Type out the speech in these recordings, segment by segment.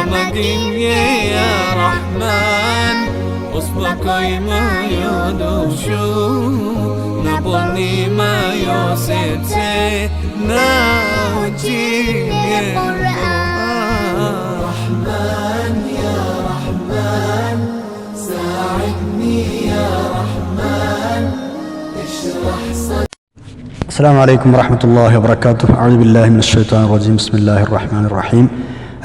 صمد يا رحمن. أصبك ما يدوشو نبني ما يوسيت ناوجي رحمن يا رحمن ساعدني يا رحمن اشرح صدري السلام عليكم ورحمة الله وبركاته. أعوذ بالله من الشيطان الرجيم. بسم الله الرحمن الرحيم.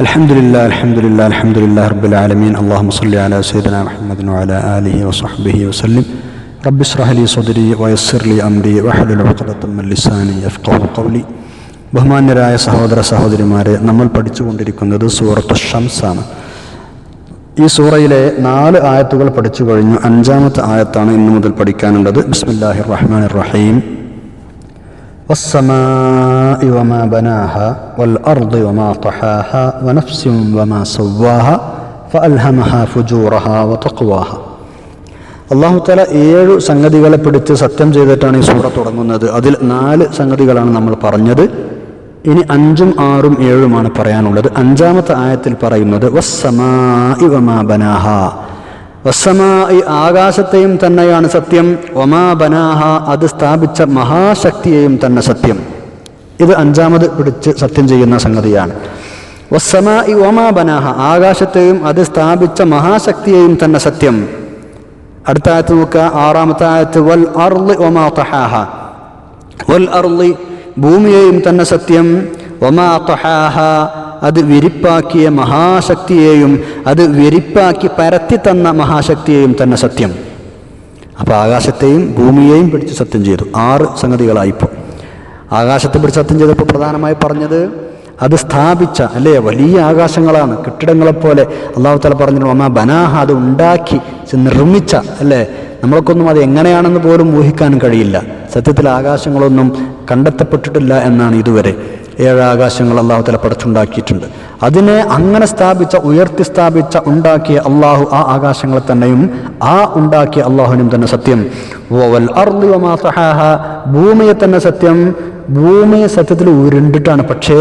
الحمد لله الحمد لله الحمد لله رب العالمين اللهم صل على سيدنا محمد وعلى آله وصحبه وسلم رب اشرح لي صدري ويسر لي أمري واحلل عقدة من لساني يفقه قولي ബഹുമാന്യരായ സഹോദര സഹോദരിമാരെ നമ്മൾ പഠിച്ചുകൊണ്ടിരിക്കുന്നത് സൂറത്ത് ഷംസാണ് ഈ സൂറയിലെ നാല് ആയത്തുകൾ പഠിച്ചു കഴിഞ്ഞു അഞ്ചാമത്തെ ആയത്താണ് ഇന്നു മുതൽ പഠിക്കാനുള്ളത് ബിസ്മില്ലാഹിർ റഹ്മാനിർ റഹീം والسماء وما بناها والأرض وما طحاها ونفس وما سواها فألهمها فجورها وتقواها അള്ളാഹു തല ഏഴു സംഗതികളെ പിടിച്ച് സത്യം ചെയ്തിട്ടാണ് ഈ സൂറ തുടങ്ങുന്നത് അതിൽ നാല് സംഗതികളാണ് നമ്മൾ പറഞ്ഞത് ഇനി അഞ്ചും ആറും ഏഴുമാണ് പറയാനുള്ളത് അഞ്ചാമത്തെ ആയത്തിൽ പറയുന്നത് വസ്സമായി വമാ ബനാഹ വസ്സമായി ആകാശത്തെയും തന്നെയാണ് സത്യം. ഒമാ ബനാഹ അത് സ്ഥാപിച്ച മഹാശക്തിയെയും തന്നെ സത്യം. ഇത് അഞ്ചാമത് പിടിച്ച് സത്യം ചെയ്യുന്ന സംഗതിയാണ്. വസ്സമായി ഒമാ ബനാഹ ആകാശത്തെയും അത് സ്ഥാപിച്ച മഹാശക്തിയെയും തന്നെ സത്യം. അടുത്ത ആയത്ത് നോക്കുക ആറാമത്തെ ആയത്ത് വൽ അർളി ഒമാ തഹാഹ. വൽ അർളി ഭൂമിയെയും തന്നെ സത്യം. ഒമാ തഹാഹ അത് വിരിപ്പാക്കിയ മഹാശക്തിയെയും അത് വിരിപ്പാക്കി പരത്തി തന്ന മഹാശക്തിയെയും തന്നെ സത്യം. അപ്പോൾ ആകാശത്തെയും ഭൂമിയെയും പിടിച്ച് സത്യം ചെയ്തു. ആറ് സംഗതികളായിപ്പോൾ ആകാശത്തെ പിടിച്ച് സത്യം ചെയ്തപ്പോൾ പ്രധാനമായി പറഞ്ഞത് അത് സ്ഥാപിച്ച അല്ലേ? വലിയ ആകാശങ്ങളാണ്. കെട്ടിടങ്ങളെപ്പോലെ അള്ളാഹു തല പറഞ്ഞു അമ്മ ബനാഹ അത് ഉണ്ടാക്കി നിർമ്മിച്ച അല്ലേ? നമ്മൾക്കൊന്നും അത് എങ്ങനെയാണെന്ന് പോലും ഊഹിക്കാൻ കഴിയില്ല. സത്യത്തിൽ ആകാശങ്ങളൊന്നും കണ്ടെത്തപ്പെട്ടിട്ടില്ല എന്നാണ് ഇതുവരെ. ഏഴ് ആകാശങ്ങൾ അള്ളാഹു തല പടച്ചുണ്ടാക്കിയിട്ടുണ്ട്. അതിനെ അങ്ങനെ സ്ഥാപിച്ച ഉയർത്തി സ്ഥാപിച്ച ഉണ്ടാക്കിയ അള്ളാഹു ആ ആകാശങ്ങളെ തന്നെയും ആ ഉണ്ടാക്കിയ അള്ളാഹുവിനും തന്നെ സത്യം. വവൽ ഭൂമിയെ തന്നെ സത്യം. ഭൂമിയെ സത്യത്തിൽ ഉരുണ്ടിട്ടാണ്. പക്ഷേ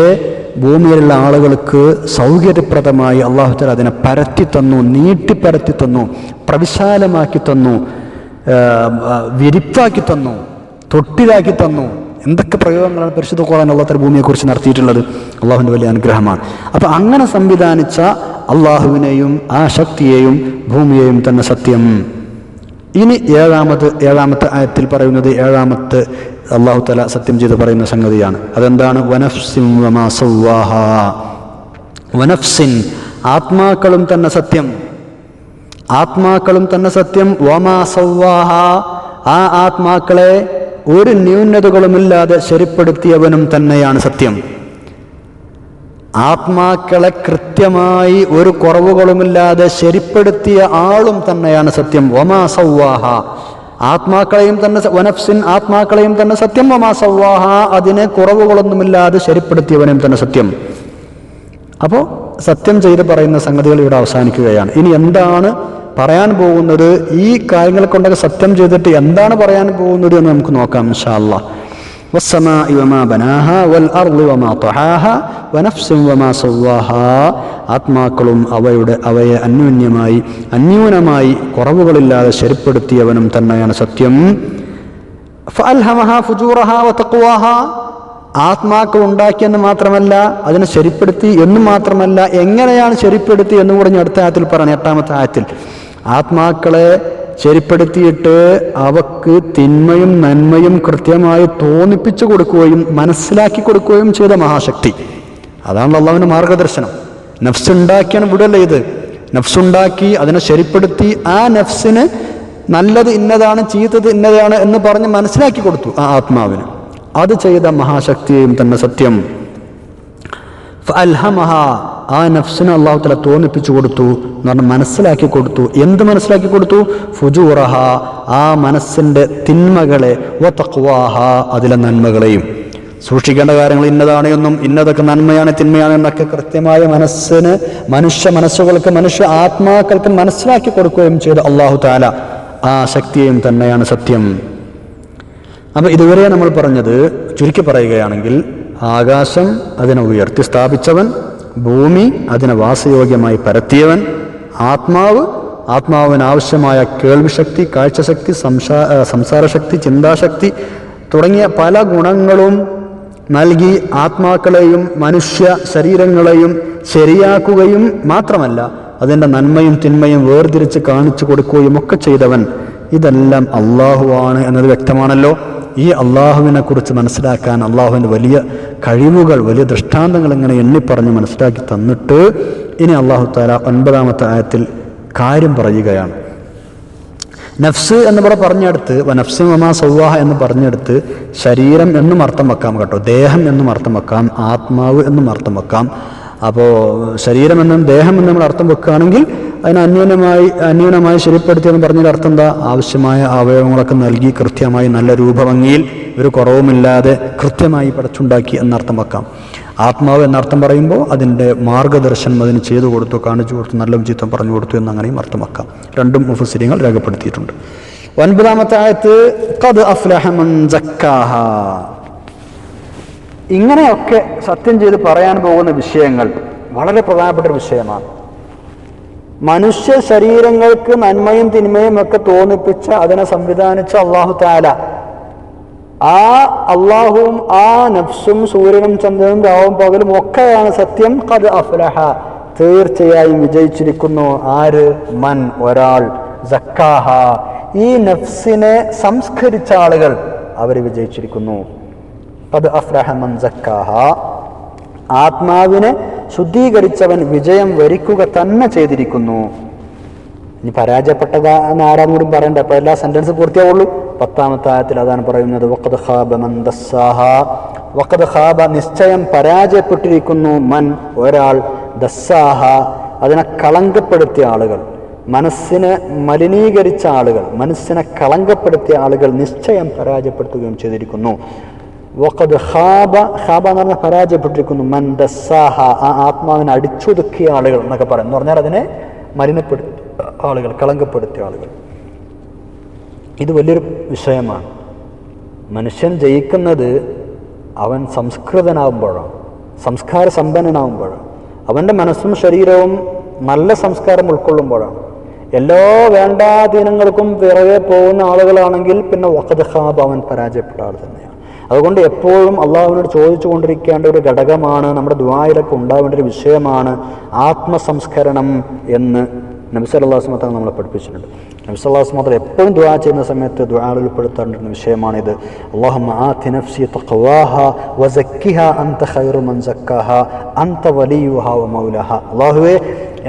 ഭൂമിയിലുള്ള ആളുകൾക്ക് സൗകര്യപ്രദമായി അള്ളാഹുത്തല അതിനെ പരത്തി തന്നു നീട്ടി പരത്തി തന്നു പ്രവിശാലമാക്കി തന്നു വിരിപ്പാക്കി തന്നു തൊട്ടിലാക്കി തന്നു. എന്തൊക്കെ പ്രയോഗങ്ങളാണ് പരിശുദ്ധ ഖുർആൻ അള്ളാഹുത്തല ഭൂമിയെക്കുറിച്ച് നടത്തിയിട്ടുള്ളത്? അള്ളാഹുവിന്റെ വലിയ അനുഗ്രഹമാണ്. അപ്പോൾ അങ്ങനെ സംവിധാനിച്ച അള്ളാഹുവിനെയും ആ ശക്തിയെയും ഭൂമിയെയും തന്നെ സത്യം. ഇനി ഏഴാമത് ഏഴാമത്തെ ആയത്തിൽ പറയുന്നത് ഏഴാമത്തെ അള്ളാഹു തല സത്യം ചെയ്ത് പറയുന്ന സംഗതിയാണ്. അതെന്താണ്? വനഫ്സിൻ ആത്മാക്കളും തന്നെ സത്യം. ആത്മാക്കളും തന്നെ സത്യം. ആ ആത്മാക്കളെ ഒരു ന്യൂനതകളുമില്ലാതെ ശരിപ്പെടുത്തിയവനും തന്നെയാണ് സത്യം. ആത്മാക്കളെ കൃത്യമായി ഒരു കുറവുകളുമില്ലാതെ ശരിപ്പെടുത്തിയ ആളും തന്നെയാണ് സത്യം. ഒമാ സൗവാഹ ആത്മാക്കളെയും തന്നെ വനഫ്സിൻ ആത്മാക്കളെയും തന്നെ സത്യം. ഒമാ സൗവാഹ അതിനെ കുറവുകളൊന്നുമില്ലാതെ ശരിപ്പെടുത്തിയവനും തന്നെ സത്യം. അപ്പോൾ സത്യം ചെയ്ത് പറയുന്ന സംഗതികൾ ഇവിടെ അവസാനിക്കുകയാണ് ഇനി എന്താണ് പറയാൻ പോകുന്നത് ഈ കാര്യങ്ങൾ കൊണ്ടൊക്കെ സത്യം ചെയ്തിട്ട് എന്താണ് പറയാൻ പോകുന്നത് എന്ന് നമുക്ക് നോക്കാം ഇൻഷാ അല്ലാഹ് والسماء وما بناها والأرض وما طحاها ونفس وما سواها ആത്മാക്കളും അവയുടെ അവയെ അന്യോന്യമായി അന്യൂനമായി കുറവുകളില്ലാതെ ശരിപ്പെടുത്തിയവനും തന്നെയാണ് സത്യം فألهمها فجورها وتقواها ആത്മാക്കൾ ഉണ്ടാക്കിയെന്ന് മാത്രമല്ല അതിനെ ശരിപ്പെടുത്തി എന്ന് മാത്രമല്ല എങ്ങനെയാണ് ശരിപ്പെടുത്തി എന്ന് കൂടെ ഞാൻ അടുത്ത ആയത്തിൽ പറഞ്ഞു എട്ടാമത്തെ ആയത്തിൽ. ആത്മാക്കളെ ശരിപ്പെടുത്തിയിട്ട് അവക്ക് തിന്മയും നന്മയും കൃത്യമായി തോന്നിപ്പിച്ചു കൊടുക്കുകയും മനസ്സിലാക്കി കൊടുക്കുകയും ചെയ്ത മഹാശക്തി. അതാണ് അള്ളാഹുവിന്റെ മാർഗദർശനം. നഫ്സ് ഉണ്ടാക്കിയാണ് വിടല്ലേ ഇത്. നഫ്സുണ്ടാക്കി അതിനെ ശരിപ്പെടുത്തി ആ നഫ്സിന് നല്ലത് ഇന്നതാണ് ചീത്തത് ഇന്നതാണ് എന്ന് പറഞ്ഞ് മനസ്സിലാക്കി കൊടുത്തു ആ ആത്മാവിന്. അത് ചെയ്ത മഹാശക്തിയെയും തന്നെ സത്യം. അൽഹമഹ ആ നഫ്സിനെ അള്ളാഹു തല തോന്നിപ്പിച്ചു കൊടുത്തു എന്ന് പറഞ്ഞാൽ മനസ്സിലാക്കി കൊടുത്തു. എന്ത് മനസ്സിലാക്കി കൊടുത്തു? ഫുജൂറഹ ആ മനസ്സിന്റെ തിന്മകളെ ഒത്തക്വാഹ അതിലെ നന്മകളെയും. സൂക്ഷിക്കേണ്ട കാര്യങ്ങൾ ഇന്നതാണ് എന്നും ഇന്നതൊക്കെ നന്മയാണ് തിന്മയാണ് എന്നൊക്കെ കൃത്യമായ മനസ്സിന് മനുഷ്യ മനസ്സുകൾക്ക് മനുഷ്യ ആത്മാക്കൾക്ക് മനസ്സിലാക്കി കൊടുക്കുകയും ചെയ്ത അള്ളാഹു താല ആ ശക്തിയെയും തന്നെയാണ് സത്യം. അപ്പൊ ഇതുവരെ നമ്മൾ പറഞ്ഞത് ചുരുക്കി പറയുകയാണെങ്കിൽ ആകാശം അതിനെ ഉയർത്തി സ്ഥാപിച്ചവൻ ഭൂമി അതിനെ വാസയോഗ്യമായി പരത്തിയവൻ ആത്മാവ് ആത്മാവിന് ആവശ്യമായ കേൾവിശക്തി കാഴ്ചശക്തി സംസാ സംസാരശക്തി ചിന്താശക്തി തുടങ്ങിയ പല ഗുണങ്ങളും നൽകി ആത്മാക്കളെയും മനുഷ്യ ശരീരങ്ങളെയും ശരിയാക്കുകയും മാത്രമല്ല അതിന്റെ നന്മയും തിന്മയും വേർതിരിച്ച് കാണിച്ചു കൊടുക്കുകയും ഒക്കെ ചെയ്തവൻ ഇതെല്ലാം അള്ളാഹുവാണ് എന്നത് വ്യക്തമാണല്ലോ. ഈ അള്ളാഹുവിനെ കുറിച്ച് മനസ്സിലാക്കാൻ അള്ളാഹുവിന്റെ വലിയ കഴിവുകൾ വലിയ ദൃഷ്ടാന്തങ്ങൾ ഇങ്ങനെ എണ്ണിപ്പറഞ്ഞ് മനസ്സിലാക്കി തന്നിട്ട് ഇനി അള്ളാഹു താല ഒൻപതാമത്തെ ആയത്തിൽ കാര്യം പറയുകയാണ്. നഫ്സ് എന്ന് ഇവിടെ പറഞ്ഞെടുത്ത് നഫ്സ് മമാ സൗവാഹ എന്ന് പറഞ്ഞെടുത്ത് ശരീരം എന്നും അർത്ഥം വെക്കാം കേട്ടോ. ദേഹം എന്നും അർത്ഥം വെക്കാം ആത്മാവ് എന്നും അർത്ഥം വെക്കാം. അപ്പോൾ ശരീരം എന്നും ദേഹം എന്നും നമ്മൾ അർത്ഥം വെക്കുകയാണെങ്കിൽ അതിന് അന്യൂനമായി അന്യൂനമായി ശരിപ്പെടുത്തിയെന്ന് പറഞ്ഞൊരു അർത്ഥം എന്താ? ആവശ്യമായ അവയവങ്ങളൊക്കെ നൽകി കൃത്യമായി നല്ല രൂപഭംഗിയിൽ ഒരു കുറവുമില്ലാതെ കൃത്യമായി പടച്ചുണ്ടാക്കി എന്നർത്ഥം വെക്കാം. ആത്മാവ് എന്നർത്ഥം പറയുമ്പോൾ അതിന്റെ മാർഗദർശനം അതിന് ചെയ്തു കൊടുത്തു കാണിച്ചു കൊടുത്തു നല്ല വിചിത്വം പറഞ്ഞു കൊടുത്തു എന്നങ്ങനെയും അർത്ഥം വെക്കാം. രണ്ടും മുഫസിരിങ്ങൾ രേഖപ്പെടുത്തിയിട്ടുണ്ട്. ഒൻപതാമത്തെ ആയത്ത് കത് അഫ്ലഹമൻ സക്കാഹ ഇങ്ങനെയൊക്കെ സത്യം ചെയ്ത് പറയാൻ പോകുന്ന വിഷയങ്ങൾ വളരെ പ്രധാനപ്പെട്ട വിഷയമാണ്. മനുഷ്യ ശരീരങ്ങൾക്ക് നന്മയും തിന്മയും ഒക്കെ തോന്നിപ്പിച്ച അതിനെ സംവിധാനിച്ച അള്ളാഹു താല ആ അള്ളാഹുവും ആ നഫ്സും സൂര്യനും ചന്ദ്രനും രാവും പകലും ഒക്കെയാണ് സത്യം. കത് അഫ്ലഹ. തീർച്ചയായും വിജയിച്ചിരിക്കുന്നു. ആര്? മൻ. ഒരാൾ. സക്കാഹ. ഈ നഫ്സിനെ സംസ്കരിച്ച ആളുകൾ അവർ വിജയിച്ചിരിക്കുന്നു. അത് അഫ്ലഹ മൻ ആത്മാവിനെ ശുദ്ധീകരിച്ചവൻ വിജയം വരിക്കുക തന്നെ ചെയ്തിരിക്കുന്നു. ഇനി പരാജയപ്പെട്ടതാ എന്ന് ആരാ കൂടി പറയണ്ട. അപ്പൊ എല്ലാ സെന്റൻസ് പൂർത്തിയാവുള്ളൂ. പത്താമത്തെ ആയത്തിൽ അതാണ് പറയുന്നത് നിശ്ചയം പരാജയപ്പെട്ടിരിക്കുന്നു മൻ ഒരാൾ ദസ്സാഹ. അതിനെ കളങ്കപ്പെടുത്തിയ ആളുകൾ മനസ്സിനെ മലിനീകരിച്ച ആളുകൾ മനസ്സിനെ കളങ്കപ്പെടുത്തിയ ആളുകൾ നിശ്ചയം പരാജയപ്പെടുത്തുകയും ചെയ്തിരിക്കുന്നു. വഖദ് ഖാബ ഹാബ എന്ന് പറഞ്ഞാൽ പരാജയപ്പെട്ടിരിക്കുന്നു. മൻ ആ ആത്മാവിനെ അടിച്ചൊതുക്കിയ ആളുകൾ എന്നൊക്കെ പറയും. എന്ന് പറഞ്ഞാൽ അതിനെ മലിനപ്പെടുത്തി ആളുകൾ കളങ്കപ്പെടുത്തിയ ആളുകൾ. ഇത് വലിയൊരു വിഷയമാണ്. മനുഷ്യൻ ജയിക്കുന്നത് അവൻ സംസ്കൃതനാകുമ്പോഴാണ് സംസ്കാര സമ്പന്നനാകുമ്പോഴാണ് അവന്റെ മനസ്സും ശരീരവും നല്ല സംസ്കാരം ഉൾക്കൊള്ളുമ്പോഴാണ്. എല്ലാ വേണ്ടാധീനങ്ങൾക്കും പിറകെ പോകുന്ന ആളുകളാണെങ്കിൽ പിന്നെ വക്കത് ഖാബ് അവൻ പരാജയപ്പെട്ട ആൾ തന്നെയാണ് അതുകൊണ്ട് എപ്പോഴും അള്ളാഹുവിനോട് ചോദിച്ചു കൊണ്ടിരിക്കേണ്ട ഒരു ഘടകമാണ് നമ്മുടെ ദുബായിലൊക്കെ ഉണ്ടാവേണ്ട ഒരു വിഷയമാണ് ആത്മസംസ്കരണം എന്ന് നബിസല്ലാസ് മാത്രം നമ്മളെ പഠിപ്പിച്ചിട്ടുണ്ട്. നബിസല്ലാസ് മാത്രം എപ്പോഴും ദുആ ചെയ്യുന്ന സമയത്ത് ദുആയിൽ ഉൾപ്പെടുത്തേണ്ടുന്ന വിഷയമാണിത് അള്ളാഹു അള്ളാഹുവേ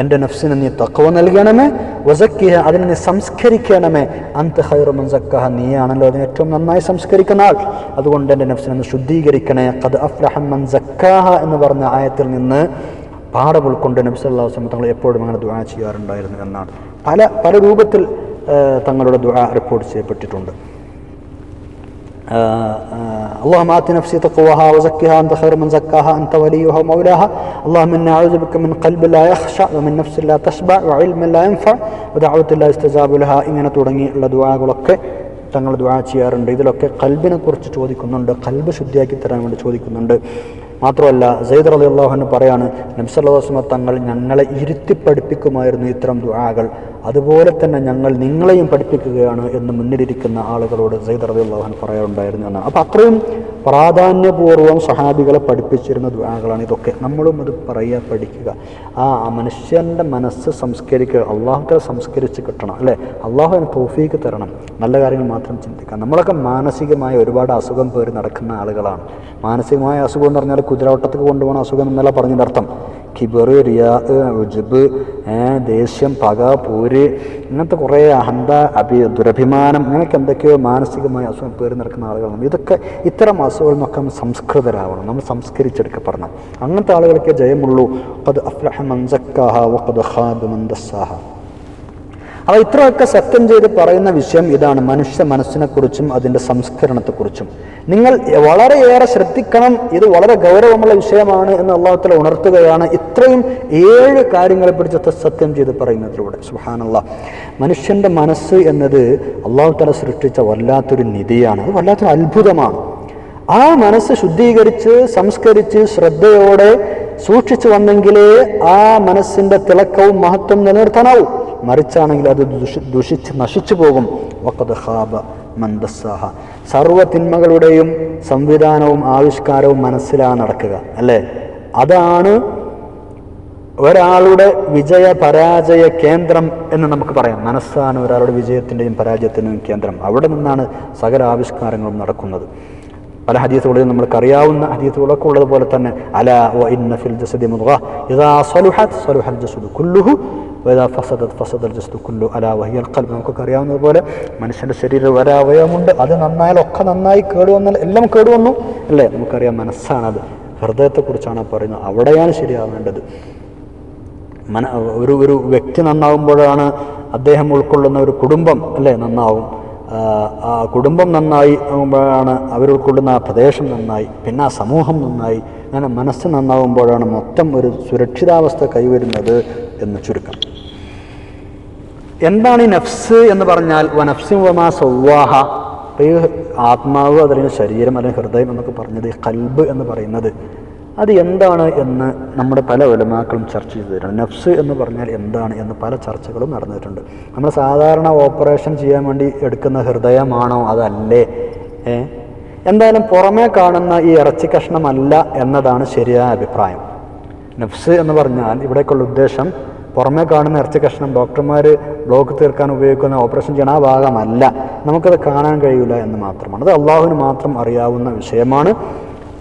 എന്റെ നഫ്സിന് നീ തക്കവ നൽകണമേ. വസക്കിഹ അതിനെ നീ സംസ്കരിക്കണമേ. അന്ത ഖൈറു മൻ സക്കാഹ നീയാണല്ലോ അതിനെ ഏറ്റവും നന്നായി സംസ്കരിക്കുന്ന ആൾ അതുകൊണ്ട് എന്റെ നഫ്സിനെ ശുദ്ധീകരിക്കണേ. ഖദ് അഫ്ലഹമ്മൻ മൻ സക്കാഹ എന്ന് പറഞ്ഞ ആയത്തിൽ നിന്ന് പാഠം ഉൾക്കൊണ്ട് നബി സല്ലല്ലാഹു അലൈഹി വസല്ലം തങ്ങൾ എപ്പോഴും അങ്ങനെ ദുആ ചെയ്യാറുണ്ടായിരുന്നു എന്നാണ്. പല പല രൂപത്തിൽ തങ്ങളുടെ ദുആ റിപ്പോർട്ട് ചെയ്യപ്പെട്ടിട്ടുണ്ട്. اللهم آت نفسي تقواها وزكها أنت خير من زكاها أنت وليها ومولاها اللهم إنا أعوذ بك من قلب لا يخشع ومن نفس لا تشبع وعلم لا ينفع ودعوة لا يستجاب لها ഇങ്ങനെ തുടങ്ങിയുള്ള ദുആകളൊക്കെ തങ്ങൾ ദുആ ചെയ്യാറുണ്ട് ഇതിലൊക്കെ കൽബിനെ കുറിച്ച് ചോദിക്കുന്നുണ്ട് കൽബ് ശുദ്ധിയാക്കി തരാൻ വേണ്ടി ചോദിക്കുന്നുണ്ട് മാത്രമല്ല സെയ്ദ് അലി അള്ളാഹുന് പറയാണ് നംസല്ലാസ്മ തങ്ങൾ ഞങ്ങളെ ഇരുത്തി പഠിപ്പിക്കുമായിരുന്നു ഇത്തരം ദുആകൾ. അതുപോലെ തന്നെ ഞങ്ങൾ നിങ്ങളെയും പഠിപ്പിക്കുകയാണ് എന്ന് മുന്നിലിരിക്കുന്ന ആളുകളോട് സെയ്ദ് അലി അള്ളാഹുൻ പറയാറുണ്ടായിരുന്നു എന്നാണ്. അപ്പോൾ അത്രയും പ്രാധാന്യപൂർവം സഹാബികളെ പഠിപ്പിച്ചിരുന്ന ദുആകളാണ് ഇതൊക്കെ. നമ്മളും അത് പറയുക പഠിക്കുക. ആ മനുഷ്യന്റെ മനസ്സ് സംസ്കരിക്കുക അള്ളാഹുക്കളെ സംസ്കരിച്ച് കിട്ടണം അല്ലേ? അള്ളാഹുവിന് തോഫീക്ക് തരണം. നല്ല കാര്യങ്ങൾ മാത്രം ചിന്തിക്കാം. നമ്മളൊക്കെ മാനസികമായ ഒരുപാട് അസുഖം പേര് നടക്കുന്ന ആളുകളാണ്. മാനസികമായ അസുഖം എന്ന് പറഞ്ഞാൽ കുതിരവട്ടത്തേക്ക് കൊണ്ടുപോകുന്ന അസുഖം എന്നല്ല പറഞ്ഞതിന്റെ അർത്ഥം. കിബർ റിയാ ഉജബ് ദേഷ്യം പക പോര് ഇങ്ങനത്തെ കുറേ അഹന്ത അഭി ദുരഭിമാനം ഇങ്ങനെയൊക്കെ എന്തൊക്കെയോ മാനസികമായ അസുഖം പേര് നടക്കുന്ന ആളുകളാണ്. ഇതൊക്കെ ഇത്തരം അസുഖങ്ങളിൽ നിന്നൊക്കെ നമ്മൾ സംസ്കൃതരാവണം. നമ്മൾ സംസ്കരിച്ചെടുക്കപ്പെടണം. അങ്ങനത്തെ ആളുകൾക്ക് ജയമുള്ളൂ. അത് അഫ്ലഹ മൻസക്കാഹ വഖദ് ഖാബ് മന്ദസ്സാഹ ദസ്സാഹ. അപ്പോൾ ഇത്രയൊക്കെ സത്യം ചെയ്ത് പറയുന്ന വിഷയം ഇതാണ്. മനുഷ്യ മനസ്സിനെക്കുറിച്ചും അതിന്റെ സംസ്കരണത്തെക്കുറിച്ചും. നിങ്ങൾ വളരെയേറെ ശ്രദ്ധിക്കണം. ഇത് വളരെ ഗൗരവമുള്ള വിഷയമാണ് എന്ന് അള്ളാഹുത്തല ഉണർത്തുകയാണ്. ഇത്രയും ഏഴ് കാര്യങ്ങളെ പിടിച്ച് സത്യം ചെയ്ത് പറയുന്നതിലൂടെ. സുഹാനുള്ള മനുഷ്യന്റെ മനസ്സ് എന്നത് അള്ളാഹുത്തല സൃഷ്ടിച്ച വല്ലാത്തൊരു നിധിയാണ്. അത് വല്ലാത്തൊരു അത്ഭുതമാണ്. ആ മനസ്സ് ശുദ്ധീകരിച്ച് സംസ്കരിച്ച് ശ്രദ്ധയോടെ സൂക്ഷിച്ചു വന്നെങ്കിലേ ആ മനസ്സിന്റെ തിളക്കവും മഹത്വം നിലനിർത്താനാവും. മറിച്ചാണെങ്കിൽ അത് ദുഷി ദുഷിച്ച് നശിച്ചു പോകും. വക്കത് ഹാബ മന്ദസ്സാഹ സർവ തിന്മകളുടെയും സംവിധാനവും ആവിഷ്കാരവും മനസ്സിലാ നടക്കുക അല്ലേ? അതാണ് ഒരാളുടെ വിജയ പരാജയ കേന്ദ്രം എന്ന് നമുക്ക് പറയാം. മനസ്സാണ് ഒരാളുടെ വിജയത്തിന്റെയും പരാജയത്തിന്റെയും കേന്ദ്രം. അവിടെ നിന്നാണ് സകല ആവിഷ്കാരങ്ങളും നടക്കുന്നത്. പല ഹദീസുകളിലും നമ്മൾക്കറിയാവുന്ന ഹദീസുകളൊക്കെ ഉള്ളതുപോലെ തന്നെ അല വ ഇന്ന ഫിൽ ജസദി ഇദാ ജസദു കുല്ലുഹു വഇദാ ഫസദത് ഫസദൽ ജസ്തു കുല്ലു അല വഹിയൽ ഖൽബ് നമുക്കൊക്കെ അറിയാവുന്നതുപോലെ മനുഷ്യന്റെ ശരീരം ഒരവയവമുണ്ട് അത് നന്നായാൽ ഒക്കെ നന്നായി കേടുവന്നാൽ എല്ലാം കേടുവന്നു അല്ലേ? നമുക്കറിയാം മനസ്സാണത്. ഹൃദയത്തെക്കുറിച്ചാണ് പറയുന്നത്. അവിടെയാണ് ശരിയാവേണ്ടത്. മന ഒരു ഒരു വ്യക്തി നന്നാവുമ്പോഴാണ് അദ്ദേഹം ഉൾക്കൊള്ളുന്ന ഒരു കുടുംബം അല്ലേ? നന്നാവും. ആ കുടുംബം നന്നായി ആകുമ്പോഴാണ് അവർ ഉൾക്കൊള്ളുന്ന ആ പ്രദേശം നന്നായി. പിന്നെ ആ സമൂഹം നന്നായി. അങ്ങനെ മനസ്സ് നന്നാവുമ്പോഴാണ് മൊത്തം ഒരു സുരക്ഷിതാവസ്ഥ കൈവരുന്നത് എന്ന് ചുരുക്കം. എന്താണ് ഈ നഫ്സ് എന്ന് പറഞ്ഞാൽ വ നഫ്സിം വമാ സൗവാഹ ഇപ്പൊ ഈ ആത്മാവ് അതല്ലെങ്കിൽ ശരീരം അല്ലെങ്കിൽ ഹൃദയം എന്നൊക്കെ പറഞ്ഞത് കൽബ് എന്ന് പറയുന്നത്. അത് എന്താണ് എന്ന് നമ്മുടെ പല ഒലമാക്കളും ചർച്ച ചെയ്തിട്ടുണ്ട്. നഫ്സ് എന്ന് പറഞ്ഞാൽ എന്താണ് എന്ന് പല ചർച്ചകളും നടന്നിട്ടുണ്ട്. നമ്മൾ സാധാരണ ഓപ്പറേഷൻ ചെയ്യാൻ വേണ്ടി എടുക്കുന്ന ഹൃദയമാണോ അതല്ലേ? എന്തായാലും പുറമേ കാണുന്ന ഈ ഇറച്ചി കഷ്ണമല്ല എന്നതാണ് ശരിയായ അഭിപ്രായം. നഫ്സ് എന്ന് പറഞ്ഞാൽ ഇവിടേക്കുള്ള ഉദ്ദേശം പുറമേ കാണുന്ന ഇറച്ചി കഷ്ണം ഡോക്ടർമാർ ബ്ലോക്ക് തീർക്കാൻ ഉപയോഗിക്കുന്ന ഓപ്പറേഷൻ ചെയ്യണ ആ ഭാഗമല്ല. നമുക്കത് കാണാൻ കഴിയില്ല എന്ന് മാത്രമാണ്. അത് അള്ളാഹുവിന് മാത്രം അറിയാവുന്ന വിഷയമാണ്.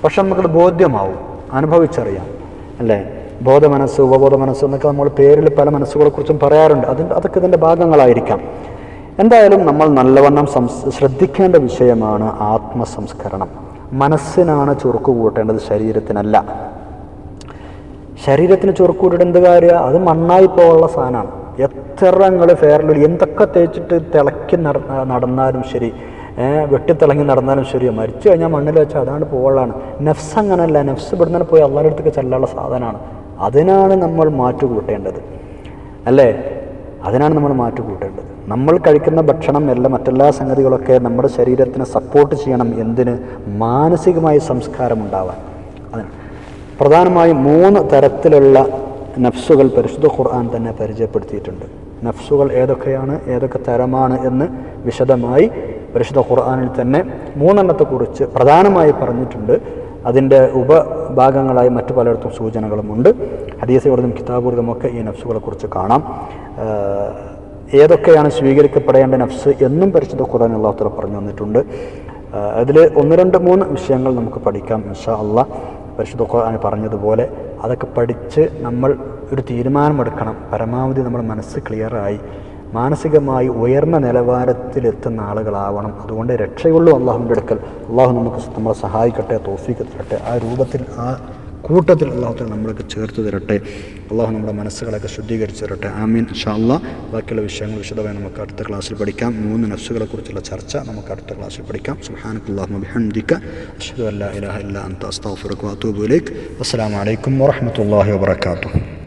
പക്ഷെ നമുക്കത് ബോധ്യമാവും. അനുഭവിച്ചറിയാം. അല്ലേ? ബോധ മനസ്സ് ഉപബോധ മനസ്സ് എന്നൊക്കെ നമ്മൾ പേരിൽ പല മനസ്സുകളെ കുറിച്ചും പറയാറുണ്ട്. അതിന്റെ അതൊക്കെ ഇതിന്റെ ഭാഗങ്ങളായിരിക്കാം. എന്തായാലും നമ്മൾ നല്ലവണ്ണം ശ്രദ്ധിക്കേണ്ട വിഷയമാണ് ആത്മസംസ്കരണം. മനസ്സിനാണ് ചുറുക്കു കൂട്ടേണ്ടത് ശരീരത്തിനല്ല. ശരീരത്തിന് ചൊറുക്കൂട്ടിട്ട് എന്ത് കാര്യം അത് മണ്ണായി പോകാനുള്ള സാധനമാണ്. എത്ര നിങ്ങൾ ഫെയറിൽ എന്തൊക്കെ തേച്ചിട്ട് തിളക്കി നട നടന്നാലും ശരി വെട്ടിത്തിളങ്ങി നടന്നാലും ശരി മരിച്ചു കഴിഞ്ഞാൽ മണ്ണിൽ വെച്ചാൽ അതാണ് പോകാനാണ് നെഫ്സ് അങ്ങനല്ല നെഫ്സ് ഇവിടുന്ന് പോയി അള്ളാരുടെ അടുത്തേക്ക് ചെല്ലാനുള്ള സാധനമാണ്. അതിനാണ് നമ്മൾ മാറ്റു കൂട്ടേണ്ടത് അല്ലേ? അതിനാണ് നമ്മൾ മാറ്റു കൂട്ടേണ്ടത് നമ്മൾ കഴിക്കുന്ന ഭക്ഷണം എല്ലാം മറ്റെല്ലാ സംഗതികളൊക്കെ നമ്മുടെ ശരീരത്തിനെ സപ്പോർട്ട് ചെയ്യണം എന്തിന്? മാനസികമായ സംസ്കാരം ഉണ്ടാവാൻ. അതിന് പ്രധാനമായും മൂന്ന് തരത്തിലുള്ള നഫ്സുകൾ പരിശുദ്ധ ഖുർആൻ തന്നെ പരിചയപ്പെടുത്തിയിട്ടുണ്ട്. നഫ്സുകൾ ഏതൊക്കെയാണ് ഏതൊക്കെ തരമാണ് എന്ന് വിശദമായി പരിശുദ്ധ ഖുർആാനിൽ തന്നെ മൂന്നെണ്ണത്തെക്കുറിച്ച് പ്രധാനമായി പറഞ്ഞിട്ടുണ്ട്. അതിന്റെ ഉപഭാഗങ്ങളായി മറ്റു പലയിടത്തും സൂചനകളുമുണ്ട്. ഹദീസുകളിലും കിതാബുകളിലുമൊക്കെ ഈ നഫ്സുകളെക്കുറിച്ച് കാണാം. ഏതൊക്കെയാണ് സ്വീകരിക്കപ്പെടേണ്ട നഫ്സ് എന്നും പരിശുദ്ധ ഖുർആൻ അള്ളാഹുത്തല പറഞ്ഞു വന്നിട്ടുണ്ട് അതിൽ ഒന്ന് രണ്ട് മൂന്ന് വിഷയങ്ങൾ നമുക്ക് പഠിക്കാം ഇൻഷാ അള്ളാഹ് പരിശുദ്ധ ഖുർആാനിൽ പറഞ്ഞതുപോലെ അതൊക്കെ പഠിച്ച് നമ്മൾ ഒരു തീരുമാനമെടുക്കണം. പരമാവധി നമ്മുടെ മനസ്സ് ക്ലിയറായി. മാനസികമായി ഉയർന്ന നിലവാരത്തിലെത്തുന്ന ആളുകളാവണം. അതുകൊണ്ട് രക്ഷയുള്ളൂ അള്ളാഹുവിന്റെ അടുക്കൽ. അള്ളാഹു നമുക്ക് നമ്മളെ സഹായിക്കട്ടെ തോഫീക്ക് ആ രൂപത്തിൽ ആ കൂട്ടത്തിൽ അള്ളാഹുത്തിൽ നമ്മളൊക്കെ ചേർത്ത് തരട്ടെ. അള്ളാഹു നമ്മുടെ മനസ്സുകളൊക്കെ ശുദ്ധീകരിച്ച് തരട്ടെ. ആമീൻ. ഷാല്ല ബാക്കിയുള്ള വിഷയങ്ങൾ വിശദമായി നമുക്ക് അടുത്ത ക്ലാസ്സിൽ പഠിക്കാം. മൂന്ന് നഫ്സുകളെ കുറിച്ചുള്ള ചർച്ച നമുക്ക് അടുത്ത ക്ലാസ്സിൽ പഠിക്കാം. സുബ്ഹാനക്കല്ലാഹു ബിഹംദിക. അഷ്ഹദു അല്ലാ ഇലാഹ ഇല്ല അസ്സലാമു അലൈക്കും വറഹ്മത്തുള്ളാഹി വബറകാതുഹു.